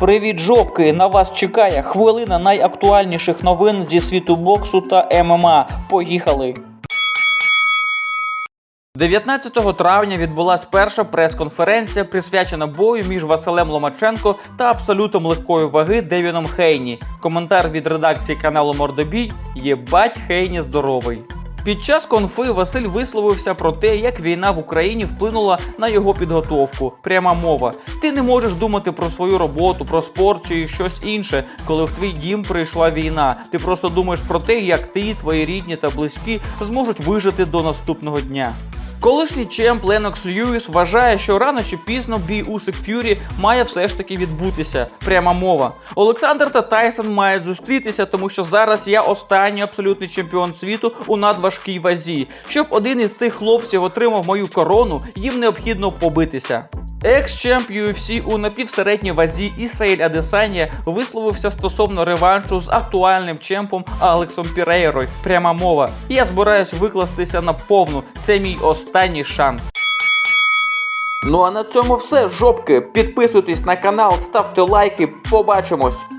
Привіт, жопки! На вас чекає хвилина найактуальніших новин зі світу боксу та ММА. Поїхали! 19 травня відбулась перша прес-конференція, присвячена бою між Василем Ломаченко та абсолютом легкої ваги Девіном Хейні. Коментар від редакції каналу Мордобій Єбать Хейні здоровий. Під час конфи Василь висловився про те, як війна в Україні вплинула на його підготовку. Пряма мова. Ти не можеш думати про свою роботу, про спорт чи щось інше, коли в твій дім прийшла війна. Ти просто думаєш про те, як ти, твої рідні та близькі зможуть вижити до наступного дня. Колишній чемп Ленокс Льюіс вважає, що рано чи пізно бій Усик Ф'юрі має все ж таки відбутися. Пряма мова. Олександр та Тайсон мають зустрітися, тому що зараз я останній абсолютний чемпіон світу у надважкій вазі. Щоб один із цих хлопців отримав мою корону, їм необхідно побитися. Екс-чемп UFC у напівсередній вазі Ісраїль Адесанія висловився стосовно реваншу з актуальним чемпом Алексом Пірейрою. Пряма мова. Я збираюсь викластися на повну. Це мій останній шанс. Ну а на цьому все, жопки. Підписуйтесь на канал, ставте лайки. Побачимось.